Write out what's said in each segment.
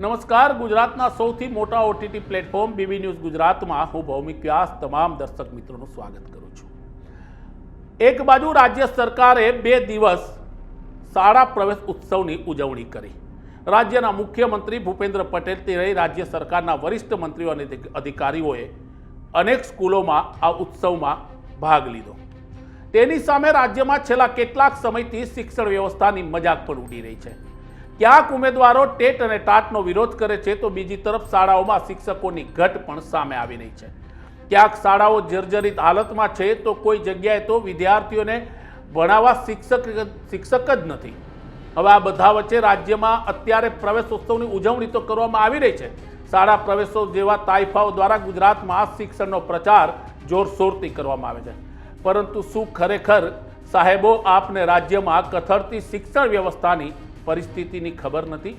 નમસ્કાર. ગુજરાતના સૌથી મોટા ઓટીટી પ્લેટફોર્મ બીબી ન્યૂઝ ગુજરાતમાં હું ભૌમિક વ્યાસ. તમામ દર્શક મિત્રોનું સ્વાગત કરું છું. એક બાજુ રાજ્ય સરકારે બે દિવસ શાળા પ્રવેશ ઉત્સવની ઉજવણી કરી. રાજ્યના મુખ્યમંત્રી ભૂપેન્દ્ર પટેલ તે રહી રાજ્ય સરકારના વરિષ્ઠ મંત્રીઓ અને અધિકારીઓએ અનેક સ્કૂલોમાં આ ઉત્સવમાં ભાગ લીધો. તેની સામે રાજ્યમાં છેલ્લા કેટલાક સમયથી શિક્ષણ વ્યવસ્થાની મજાક પણ ઉડી રહી છે. ક્યાંક ઉમેદવારો ટેટ અને ટાટનો વિરોધ કરે છે તો બીજી તરફ શાળાઓમાં શિક્ષકોની ઘટ પણ સામે આવી રહી છે. ક્યાંક શાળાઓ જર્જરિત હાલતમાં છે તો કોઈ જગ્યાએ તો વિદ્યાર્થીઓને ભણાવવા શિક્ષક શિક્ષક જ નથી. હવે આ બધા વચ્ચે રાજ્યમાં અત્યારે પ્રવેશોત્સવની ઉજવણી તો કરવામાં આવી રહી છે. શાળા પ્રવેશોત્સવ જેવા તાઇફાઓ દ્વારા ગુજરાતમાં શિક્ષણનો પ્રચાર જોરશોરથી કરવામાં આવે છે. પરંતુ શું ખરેખર સાહેબો આપને રાજ્યમાં કથળતી શિક્ષણ વ્યવસ્થાની પરિસ્થિતિની ખબર નથી.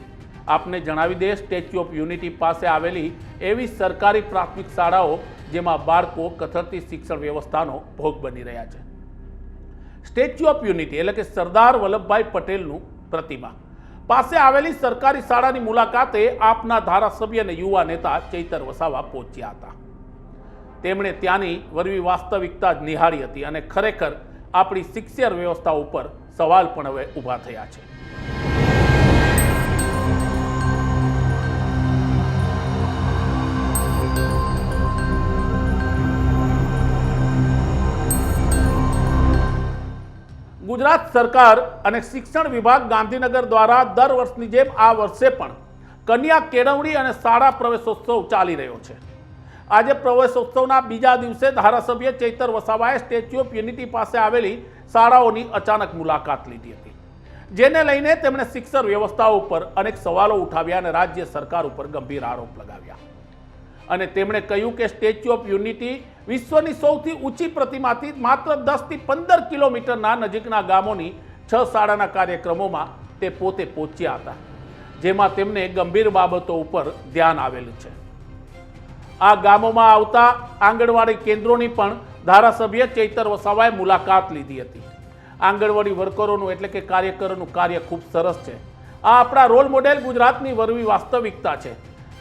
આપને જણાવી દે સ્ટેચ્યુ ઓફ યુનિટી પાસે આવેલી એવી સરકારી પ્રાથમિક શાળાઓ જેમાં બાળકો કથળતી શિક્ષણ વ્યવસ્થાનો ભોગ બની રહ્યા છે. સ્ટેચ્યુ ઓફ યુનિટી એટલે કે સરદાર વલ્લભભાઈ પટેલનું પ્રતિમા. પાસે આવેલી સરકારી શાળાની મુલાકાતે આપના ધારાસભ્ય અને યુવા નેતા ચૈતર વસાવા પહોંચ્યા હતા. તેમણે ત્યાંની વરવી વાસ્તવિકતા જ નિહાળી હતી અને ખરેખર આપણી શિક્ષણ વ્યવસ્થા ઉપર સવાલ પણ હવે ઊભા થયા છે. ગુજરાત સરકાર અને શિક્ષણ વિભાગ ગાંધીનગર દ્વારા દર વર્ષની જેમ આ વર્ષે પણ કન્યા કેળવણી અને શાળા પ્રવેશોત્સવ ચાલી રહ્યો છે. આજે પ્રવેશોત્સવના બીજા દિવસે ધારાસભ્ય ચૈતર વસાવાએ સ્ટેચ્યુ ઓફ યુનિટી પાસે આવેલી શાળાઓની અચાનક મુલાકાત લીધી હતી. જેને લઈને તેમણે શિક્ષણ વ્યવસ્થા ઉપર અનેક સવાલો ઉઠાવ્યા અને રાજ્ય સરકાર ઉપર ગંભીર આરોપ લગાવ્યા. અને તેમણે કહ્યું કે સ્ટેચ્યુ ઓફ યુનિટી વિશ્વની સૌથી ઊંચી પ્રતિમાથી માત્ર દસથી પંદર કિલોમીટરના નજીકના ગામોની છ શાળાના કાર્યક્રમોમાં તે પોતે પહોંચ્યા હતા, જેમાં તેમને ગંભીર બાબતો ઉપર ધ્યાન આવેલું છે. આ ગામોમાં આવતા આંગણવાડી કેન્દ્રોની પણ ધારાસભ્ય ચૈતર વસાવાએ મુલાકાત લીધી હતી. આંગણવાડી વર્કરોનું એટલે કે કાર્યકરોનું કાર્ય ખૂબ સરસ છે. આ આપણા રોલ મોડેલ ગુજરાતની વરવી વાસ્તવિકતા છે.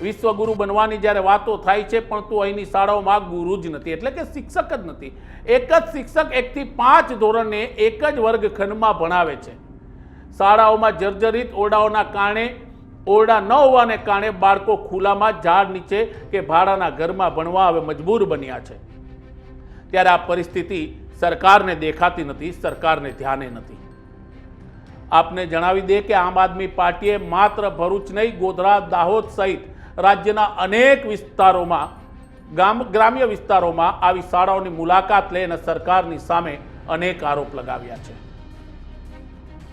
વિશ્વગુરુ બનવાની જ્યારે વાતો થાય છે, પણ તો અહીંની શાળાઓમાં ગુરુ જ નથી. એટલે કે શિક્ષક જ નથી. એક જ શિક્ષક એકથી પાંચ ધોરણને એક જ વર્ગખંડમાં ભણાવે છે. શાળાઓમાં જર્જરિત ઓરડાઓના કારણે, ઓરડા ન હોવાને કારણે બાળકો ખુલ્લામાં ઝાડ નીચે કે ભાડાના ઘરમાં ભણવા હવે મજબૂર બન્યા છે. ત્યારે આ પરિસ્થિતિ સરકારને દેખાતી નથી, સરકારને ધ્યાને નથી. આપને જણાવી દે કે આમ આદમી પાર્ટીએ માત્ર ભરૂચ નહીં, ગોધરા, દાહોદ સહિત રાજ્યના અનેક વિસ્તારોમાં, ગામ, ગ્રામ્ય વિસ્તારોમાં આવી શાળાઓની મુલાકાત લઈને સરકારની સામે અનેક આરોપ લગાવ્યા છે.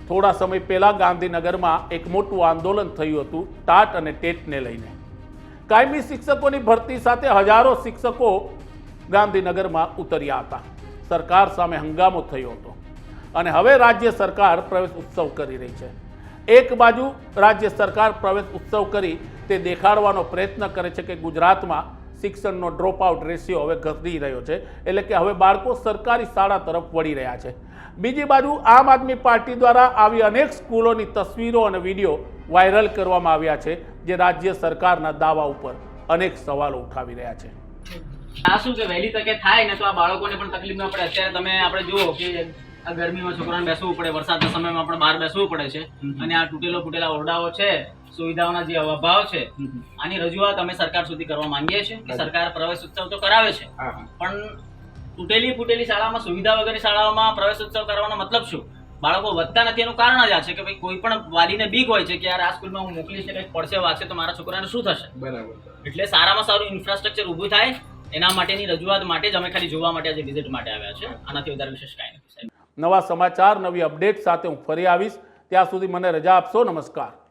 થોડા સમય પહેલા ગાંધીનગરમાં એક મોટું આંદોલન થયું હતું, ટાટ અને ટેટને લઈને. કાયમી શિક્ષકોની ભરતી સાથે હજારો શિક્ષકો ગાંધીનગરમાં ઉતર્યા હતા. સરકાર સામે હંગામો થયો હતો. અને હવે રાજ્ય સરકાર પ્રવેશ ઉત્સવ કરી રહી છે. એક બાજુ રાજ્ય સરકાર પ્રવેશ ઉત્સવ કરી તે દેખાડવાનો પ્રયત્ન કરે છે કે ગુજરાતમાં શિક્ષણનો ડ્રોપ આઉટ રેશિયો હવે ઘટી રહ્યો છે. એટલે કે હવે બાળકો સરકારી શાળા તરફ વળી રહ્યા છે. બીજી બાજુ આમ આદમી પાર્ટી દ્વારા આવી અનેક સ્કૂલોની તસવીરો અને વીડિયો વાયરલ કરવામાં આવ્યા છે, જે રાજ્ય સરકારના દાવા ઉપર અનેક સવાલો ઉઠાવી રહ્યા છે. આ શું છે? વહેલી તકે થાય ને તો આ બાળકોને પણ તકલીફ ના પડે. અત્યારે તમે આપણે જુઓ કે આ ગરમીમાં છોકરાને બેસવું પડે વરસાદના સમયમાં આપણે બહાર બેસવું પડે છે. અને આ તૂટેલો ફૂટેલા ઓરડાઓ છે સુવિધાઓના જે અભાવ છે આની રજૂઆત અમે સરકાર સુધી કરવા માંગીએ છીએ કે સરકાર પ્રવેશ ઉત્સવ તો કરાવે છે. પણ તૂટેલી ફૂટેલી શાળામાં સુવિધા વગરની શાળાઓમાં પ્રવેશ ઉત્સવ કરવાનો મતલબ શું? બાળકો વધતા નથી એનું કારણ જ આ છે કે ભાઈ કોઈ પણ વાલીને બીક હોય છે કે યાર આ સ્કૂલમાં હું મોકલીશ કંઈક પડશે વાગશે તો મારા છોકરાને શું થશે? બરાબર. એટલે સારામાં સારું ઇન્ફ્રાસ્ટ્રક્ચર ઊભું થાય એના માટેની રજૂઆત માટે જ અમે ખાલી જોવા માટે આજે વિઝિટ માટે આવ્યા છે. આનાથી વધારે વિશેષ કાંઈ નથી સાહેબ. નવા સમાચાર નવી અપડેટ સાથે હું ફરી આવીશ. ત્યાં સુધી મને રજા આપશો. નમસ્કાર.